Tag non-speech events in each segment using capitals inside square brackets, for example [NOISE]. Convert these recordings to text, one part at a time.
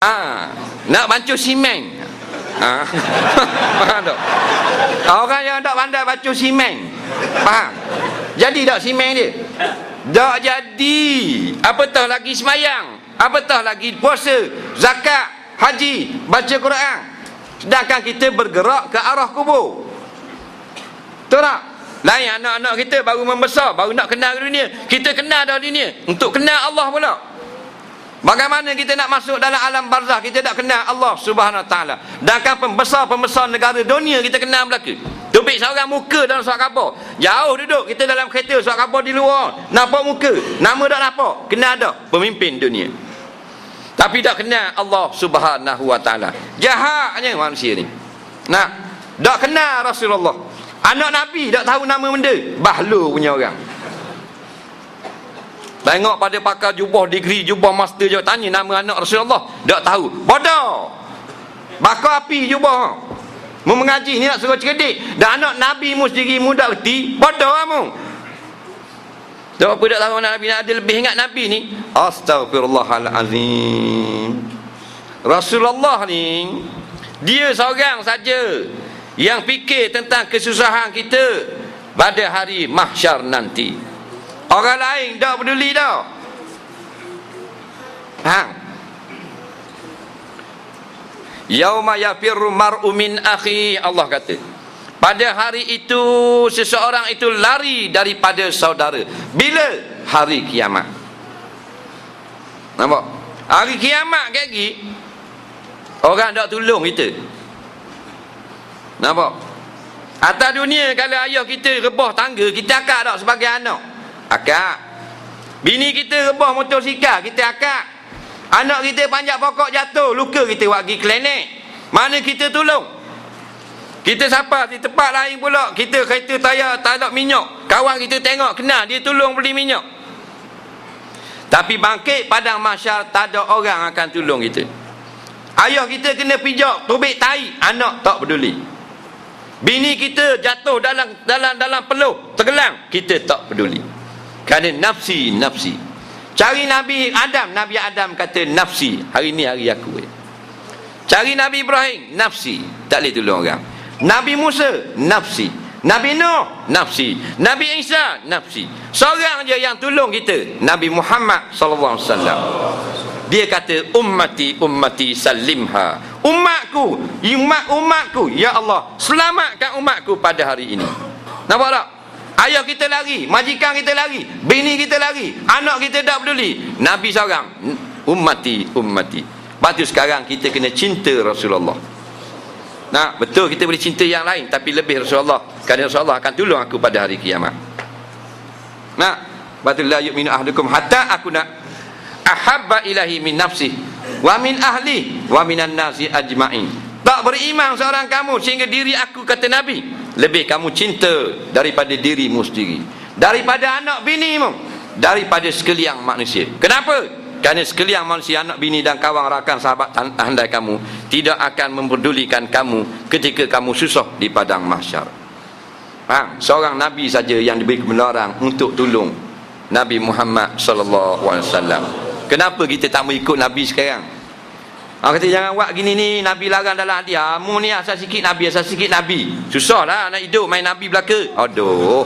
Ha, nak bancuh simen. Ha. [LAUGHS] Faham tak? Orang yang tak pandai bancuh simen. Faham? Jadi tak simen dia? Tak jadi. Apatah lagi semayang. Apatah lagi puasa, zakat, haji, baca Quran. Sedangkan kita bergerak ke arah kubur. Betul tak? Lain anak-anak kita baru membesar, baru nak kenal dunia. Kita kenal dah dunia. Untuk kenal Allah pula. Bagaimana kita nak masuk dalam alam barzah kita tak kenal Allah Subhanahu taala. Sedangkan pembesar-pembesar negara dunia kita kenal belaka. Tubik seorang muka dalam surat khabar. Jauh duduk kita dalam kereta surat khabar di luar. Nampak muka, nama tak nampak. Kenal dah pemimpin dunia. Tapi tak kenal Allah Subhanahu wa taala. Jahatnya manusia ni. Nak tak kenal Rasulullah. Anak Nabi tak tahu nama benda. Bahlu punya orang. Tengok pada pakar jubah degree, jubah master je tanya nama anak Rasulullah, tak tahu. Bodoh. Bakar api jubah. Mu mengaji ni nak suruh cerdik. Dan anak Nabi mu sendiri mu tak reti, bodoh kamu. Tak apa tak tahu anak Nabi nak ada lebih ingat Nabi ni. Astagfirullahalazim. Rasulullah ni dia seorang saja yang fikir tentang kesusahan kita pada hari mahsyar nanti. Orang lain tak peduli dah. Ha. Yauma yafirru mar'u min akhi Allah kata. Pada hari itu seseorang itu lari daripada saudara. Bila? Hari kiamat. Nampak? Hari kiamat lagi orang tak tolong kita. Nampak? Atas dunia kalau ayah kita rebah tangga, kita akak tak sebagai anak. Akak. Bini kita rebah motosikal, kita akak. Anak kita panjat pokok jatuh, luka kita buat pergi klinik. Mana kita tolong? Kita siapa di tempat lain pula, kita kereta tayar tak ada minyak. Kawan kita tengok, kenal, dia tolong beli minyak. Tapi bangkit padang masyar, tak ada orang akan tolong kita. Ayah kita kena pijak, tubik tai, anak tak peduli. Bini kita jatuh dalam dalam dalam peluh, tergelam, kita tak peduli. Kerana nafsi, nafsi. Cari Nabi Adam, Nabi Adam kata nafsi. Hari ni hari aku. Eh. Cari Nabi Ibrahim, nafsi. Tak boleh tolong orang. Nabi Musa, nafsi. Nabi Nuh, nafsi. Nabi Isa, nafsi. Seorang je yang tolong kita, Nabi Muhammad wasallam. Dia kata ummati ummati salimha. Umatku, umat umatku, ya Allah, selamatkan umatku pada hari ini. Nampak tak? Ayah kita lari, majikan kita lari, bini kita lari, anak kita tak peduli. Nabi seorang, ummati ummati. Batu sekarang kita kena cinta Rasulullah. Nah, betul kita boleh cinta yang lain tapi lebih Rasulullah. Kerana Rasulullah akan tolong aku pada hari kiamat. Nah, batu la yu'minu ahdukum hatta aku nak ahabba ilahi min nafsi wa min ahli wa minan nasi ajma'in. Tak beriman seorang kamu sehingga diri aku kata Nabi lebih kamu cinta daripada dirimu sendiri, daripada anak binimu, daripada sekalian manusia. Kenapa? Kerana sekalian manusia anak bini dan kawan rakan sahabat handai kamu tidak akan memperdulikan kamu ketika kamu susah di padang mahsyar. Ha, seorang nabi saja yang diberi kebenaran untuk tolong Nabi Muhammad sallallahu alaihi wasallam. Kenapa kita tak mau ikut nabi sekarang? Ha, kata jangan buat gini ni nabi larang dalam hati. Ha, mu ni asal sikit nabi, asal sikit nabi. Susahlah nak hidup main nabi belaka. Aduh.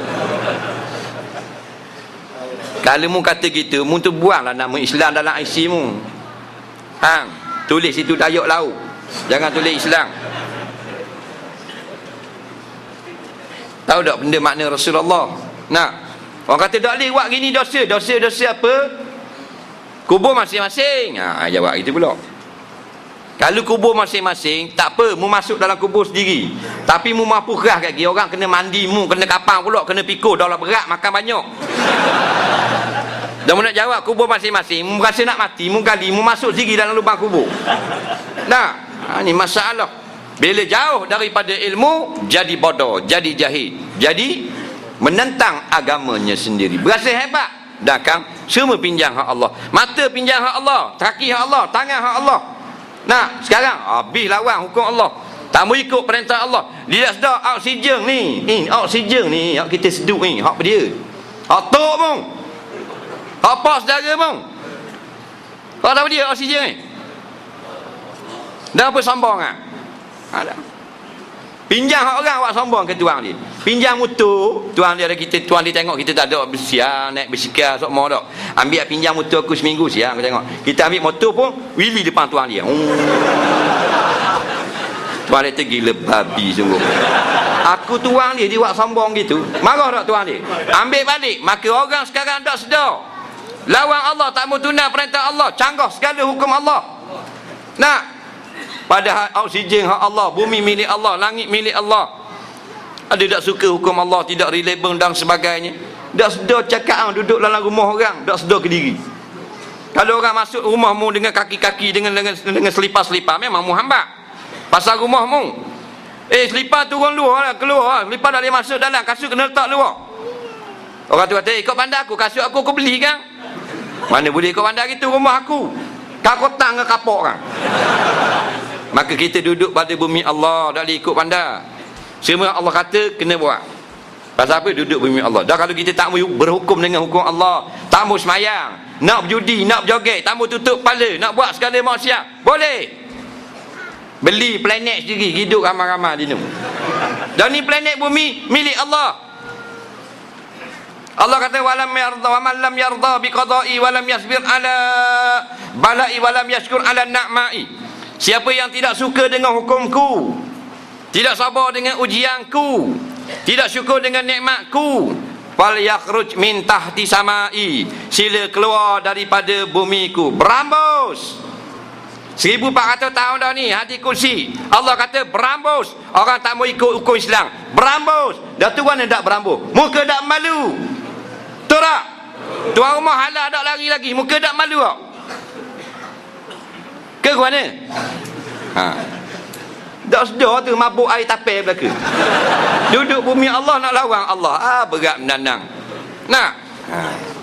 Kalau mu kata gitu, mu tu buanglah nama Islam dalam IC mu. Hang, tulis situ Dayak Laut. Jangan tulis Islam. Tahu tak benda makna Rasulullah? Nak. Orang kata tak boleh buat gini dosa. Dosa-dosa apa? Kubur masing-masing. Ha, jawab itu pula. Kalau kubur masing-masing, tak apa, mu masuk dalam kubur sendiri. Tapi mu mampu kat orang kena mandi mu, kena kapang pula, kena pikul, dah berat makan banyak. Dan mu nak jawab kubur masing-masing, mu rasa nak mati, mu gali, mu masuk sendiri dalam lubang kubur. Nah, ha, ni masalah. Bila jauh daripada ilmu, jadi bodoh, jadi jahil. Jadi, menentang agamanya sendiri. Berasa hebat. Dah kan? Semua pinjam hak Allah. Mata pinjam hak Allah. Kaki hak Allah. Tangan hak Allah. Nah, sekarang habis lawan hukum Allah. Tak mau ikut perintah Allah. Dia sedar oksigen ni. Ni oksigen ni hak kita sedup ni, hak dia. Hak tok pun. Hak apa saudara pun. Hak tahu dia oksigen ni. Dah apa sombong ah? Ada. Pinjam hak orang awak sombong ke tuang dia. Pinjam motor, tuang dia ada kita, tuang dia tengok kita tak ada bersiar, naik bersikar sok mau dak. Ambil pinjam motor aku seminggu siang aku tengok. Kita ambil motor pun wili depan tuang dia. Hmm. Tuang dia gila babi sungguh. Aku tuang dia dia buat sombong gitu. Marah tak tuang dia? Ambil balik, maka orang sekarang tak sedar. Lawan Allah tak mau tunai perintah Allah, canggah segala hukum Allah. Nak Padahal oksigen hak Allah, bumi milik Allah, langit milik Allah. Ada tak suka hukum Allah, tidak relevant dan sebagainya. Tak sedar cakap ah, duduk dalam rumah orang, tak sedar ke diri. Kalau orang masuk rumahmu dengan kaki-kaki dengan dengan, dengan selipar-selipar memang mu hamba. Pasal rumahmu. Eh selipar turun luar lah, keluar lah. Selipar tak boleh masuk dalam, kasut kena letak luar. Orang tu kata, eh, ikut pandai aku, kasut aku aku beli kan? Mana boleh ikut pandai gitu rumah aku? Kau kotang ke kapok kan? Maka kita duduk pada bumi Allah boleh ikut pandai Semua Allah kata kena buat. Pasal apa? Duduk bumi Allah. Dah kalau kita tak mau berhukum dengan hukum Allah Tak mau semayang Nak berjudi, nak berjoget Tak mau tutup kepala Nak buat segala maksiat Boleh. Beli planet sendiri Hidup ramai-ramai di ni Dan ni planet bumi Milik Allah. Allah kata walam yarda wa man lam yarda bi qada'i wa lam yasbir ala bala'i wa lam yashkur ala na'ma'i. Siapa yang tidak suka dengan hukumku Tidak sabar dengan ujianku. Tidak syukur dengan nikmatku. Fal yakhruj min tahti samai. Sila keluar daripada bumiku. Berambus. 1400 tahun dah ni hati kursi. Allah kata berambus. Orang tak mau ikut hukum Islam. Berambus. Dah tu mana tak berambus? Muka tak malu. Tak? Tuan rumah halal tak lari lagi. Muka tak malu tak? Ke mana? Ha. Tak sedar tu mabuk air tapir belaka. Duduk bumi Allah nak lawan Allah. Ah berat menandang. Nak? Ha.